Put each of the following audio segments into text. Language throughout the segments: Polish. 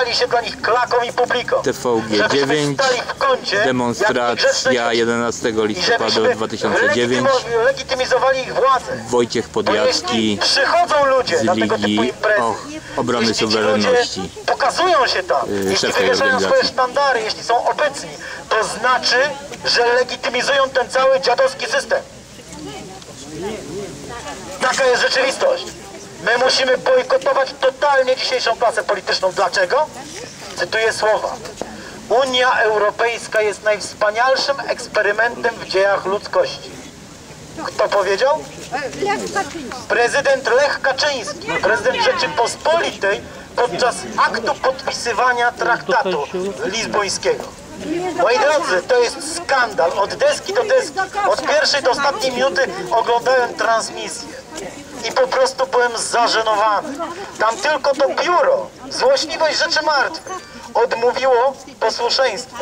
stali się dla nich klaką i publiką. TVG Żebyśmy 9, stali w kącie, jak Demonstracja niegrzeczne dzieci. 11 I listopada żebyśmy 2009. legitymo- legitymizowali ich władzę. Wojciech Podjacki ludzie z na tego typu Ligi imprezy, Och, Obrony Suwerenności. pokazują się tam, Yy, jeśli wywieszają swoje sztandary, jeśli są obecni, to znaczy, że legitymizują ten cały dziadowski system. Taka jest rzeczywistość. My musimy bojkotować totalnie dzisiejszą klasę polityczną. Dlaczego? Cytuję słowa. Unia Europejska jest najwspanialszym eksperymentem w dziejach ludzkości. Kto powiedział? Lech Kaczyński. Prezydent Lech Kaczyński, prezydent Rzeczypospolitej podczas aktu podpisywania traktatu lizbońskiego. Moi drodzy, to jest skandal. Od deski do deski, od pierwszej do ostatniej minuty oglądałem transmisję i po prostu byłem zażenowany. Tam tylko to biuro, złośliwość rzeczy martwych, odmówiło posłuszeństwa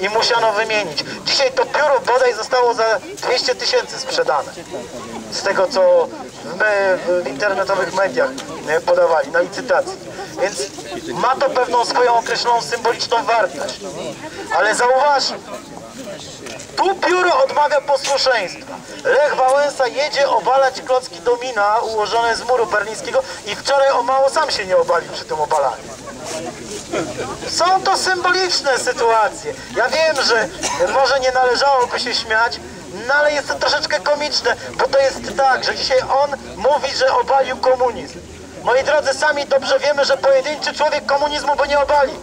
i musiano wymienić. Dzisiaj to biuro bodaj zostało za 200 tysięcy sprzedane. Z tego, co w internetowych mediach podawali na licytacji. Więc ma to pewną swoją określoną symboliczną wartość. Ale zauważmy, tu biuro odmawia posłuszeństwa. Lech Wałęsa jedzie obalać klocki domina ułożone z muru berlińskiego i wczoraj o mało sam się nie obalił przy tym obalaniu. Są to symboliczne sytuacje. Ja wiem, że może nie należałoby się śmiać, no ale jest to troszeczkę komiczne, bo to jest tak, że dzisiaj on mówi, że obalił komunizm. Moi drodzy, sami dobrze wiemy, że pojedynczy człowiek komunizmu by nie obalił.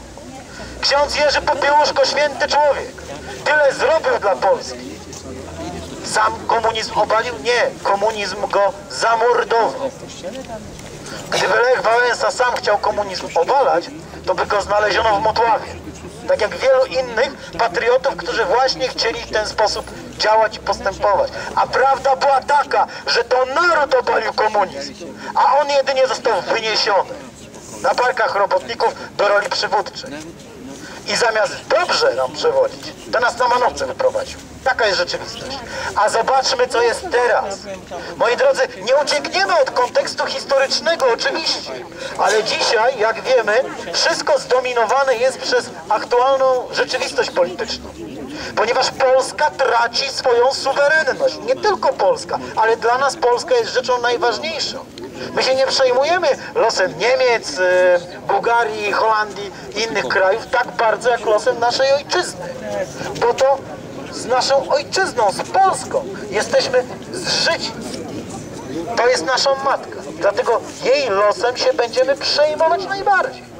Ksiądz Jerzy Popiełuszko, święty człowiek, tyle zrobił dla Polski. Sam komunizm obalił? Nie, komunizm go zamordował. Gdyby Lech Wałęsa sam chciał komunizm obalać, to by go znaleziono w Motławie. Tak jak wielu innych patriotów, którzy właśnie chcieli w ten sposób działać i postępować. A prawda była taka, że to naród obalił komunizm, a on jedynie został wyniesiony na barkach robotników do roli przywódczej. I zamiast dobrze nam przewodzić, to nas na manowce wyprowadził. Taka jest rzeczywistość. A zobaczmy, co jest teraz. Moi drodzy, nie uciekniemy od kontekstu historycznego, oczywiście, ale dzisiaj, jak wiemy, wszystko zdominowane jest przez aktualną rzeczywistość polityczną. Ponieważ Polska traci swoją suwerenność. Nie tylko Polska, ale dla nas Polska jest rzeczą najważniejszą. My się nie przejmujemy losem Niemiec, y, Bułgarii, Holandii i innych krajów tak bardzo jak losem naszej ojczyzny. Bo to z naszą ojczyzną, z Polską jesteśmy zżyci. To jest naszą matka. Dlatego jej losem się będziemy przejmować najbardziej.